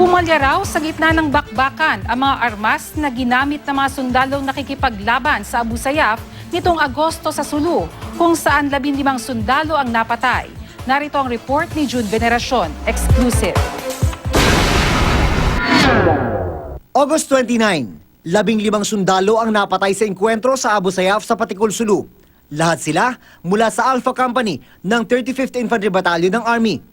Pumalya sa gitna ng bakbakan ang mga armas na ginamit ng mga sundalong nakikipaglaban sa Abu Sayyaf nitong Agosto sa Sulu, kung saan labindimang sundalo ang napatay. Narito ang report ni June Veneracion, exclusive. August 29, labing limang sundalo ang napatay sa enkwentro sa Abu Sayyaf sa Patikul Sulu. Lahat sila mula sa Alpha Company ng 35th Infantry Battalion ng Army.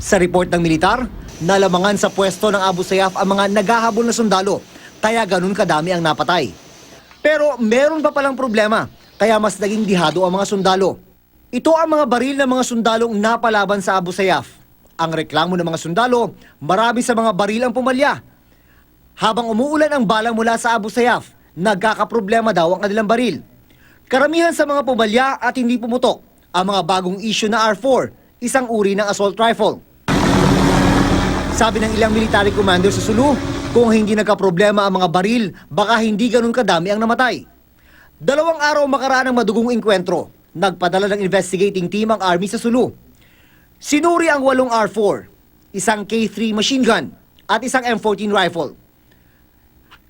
Sa report ng militar, nalamangan sa pwesto ng Abu Sayyaf ang mga naghahabol na sundalo, kaya ganun kadami ang napatay. Pero meron pa palang problema, kaya mas naging dihado ang mga sundalo. Ito ang mga baril ng mga sundalong napalaban sa Abu Sayyaf. Ang reklamo ng mga sundalo, marami sa mga baril ang pumalya. Habang umuulan ang bala mula sa Abu Sayyaf, nagkakaproblema daw ang kanilang baril. Karamihan sa mga pumalya at hindi pumutok, ang mga bagong issue na R4, isang uri ng assault rifle. Sabi ng ilang military commander sa Sulu, kung hindi nagkaproblema ang mga baril, baka hindi ganun kadami ang namatay. Dalawang araw makaraan ng madugong inkwentro, nagpadala ng investigating team ang Army sa Sulu. Sinuri ang walong R4, isang K3 machine gun, at isang M14 rifle.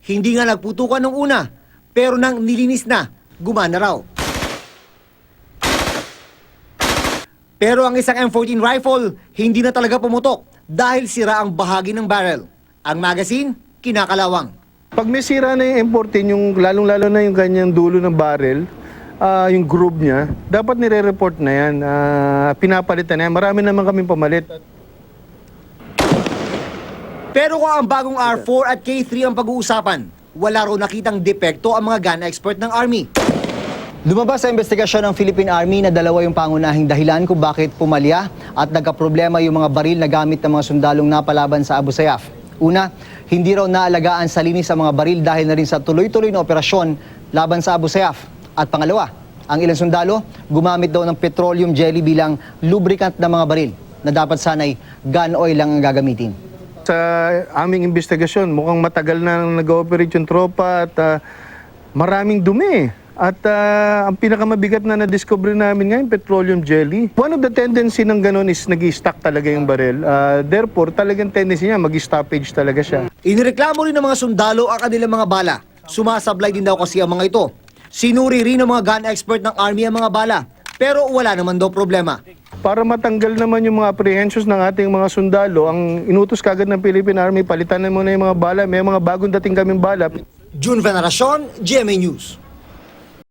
Hindi nga nagputukan nung una, pero nang nilinis na, gumana raw. Pero ang isang M14 rifle, hindi na talaga pumutok dahil sira ang bahagi ng barrel. Ang magazine, kinakalawang. Pag may sira na yung M14, yung lalong-lalo na yung kanyang dulo ng barrel, ah, yung groove niya, dapat nire-report na yan. Ah, pinapalitan na yan. Marami naman kaming pamalit. Pero kung ang bagong R4 at K3 ang pag-uusapan, wala raw nakitang depekto ang mga gun expert ng Army. Lumabas sa investigasyon ng Philippine Army na dalawa yung pangunahing dahilan kung bakit pumalya at nagkaproblema yung mga baril na gamit ng mga sundalong napalaban sa Abu Sayyaf. Una, hindi raw naalagaan sa linis ang mga baril dahil na rin sa tuloy-tuloy na operasyon laban sa Abu Sayyaf. At pangalawa, ang ilang sundalo gumamit daw ng petroleum jelly bilang lubricant ng mga baril na dapat sanay gun oil lang ang gagamitin. Sa aming investigasyon, mukhang matagal na nag-ooperate yung tropa at ah, maraming dumi. At ah, ang pinakamabigat na na-discover namin ngayon, petroleum jelly. One of the tendency ng ganun is nag stack talaga yung barrel. Ah, therefore, talagang tendency niya, mag-stoppage talaga siya. Inireklamo rin ng mga sundalo ang kanilang mga bala. Sumasablay din daw kasi ang mga ito. Sinuri rin ng mga gun expert ng Army ang mga bala. Pero wala naman daw problema. Para matanggal naman yung mga apprehensions ng ating mga sundalo, ang inutos kagad ng Philippine Army, palitan na muna yung mga bala. May mga bagong dating kaming bala. June Veneracion, GMA News.